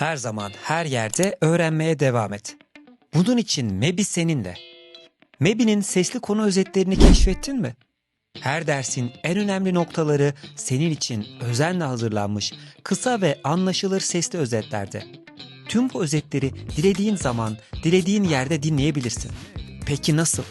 Her zaman, her yerde öğrenmeye devam et. Bunun için MEBI seninle. MEBI'nin sesli konu özetlerini keşfettin mi? Her dersin en önemli noktaları senin için özenle hazırlanmış kısa ve anlaşılır sesli özetlerde. Tüm bu özetleri dilediğin zaman, dilediğin yerde dinleyebilirsin. Peki nasıl?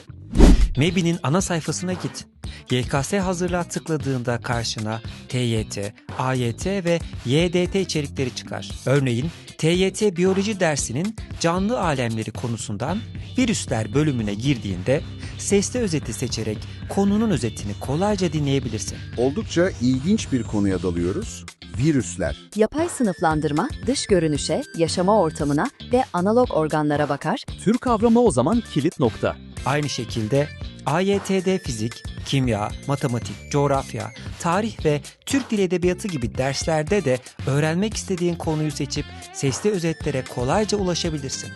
MEBI'nin ana sayfasına git. YKS hazırlığa tıkladığında karşına TYT, AYT ve YDT içerikleri çıkar. Örneğin TYT biyoloji dersinin canlı alemleri konusundan virüsler bölümüne girdiğinde sesli özeti seçerek konunun özetini kolayca dinleyebilirsin. Oldukça ilginç bir konuya dalıyoruz. Virüsler. Yapay sınıflandırma, dış görünüşe, yaşama ortamına ve analog organlara bakar, Tür kavramı o zaman kilit nokta. Aynı şekilde AYT'de fizik, kimya, matematik, coğrafya, tarih ve Türk Dili Edebiyatı gibi derslerde de öğrenmek istediğin konuyu seçip sesli özetlere kolayca ulaşabilirsin.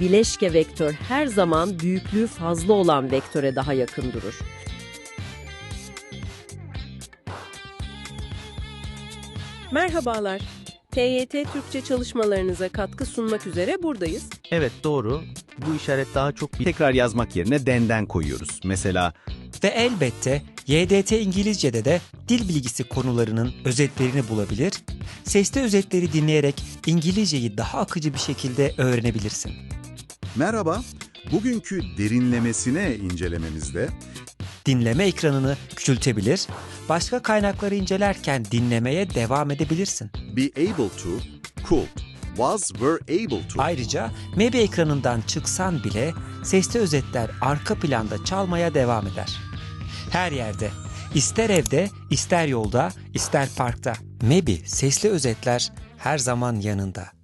Bileşke vektör her zaman büyüklüğü fazla olan vektöre daha yakın durur. Merhabalar. TYT Türkçe çalışmalarınıza katkı sunmak üzere buradayız. Evet doğru. Bu işaret daha çok bir tekrar yazmak yerine denden koyuyoruz. Mesela Ve elbette YDT İngilizce'de de dil bilgisi konularının özetlerini bulabilir, sesli özetleri dinleyerek İngilizceyi daha akıcı bir şekilde öğrenebilirsin. Merhaba. Bugünkü derinlemesine incelememizde Dinleme ekranını küçültebilir, başka kaynakları incelerken dinlemeye devam edebilirsin. Be able to, could, was, were able to. Ayrıca MEBI ekranından çıksan bile sesli özetler arka planda çalmaya devam eder. Her yerde, ister evde, ister yolda, ister parkta. MEBI sesli özetler her zaman yanında.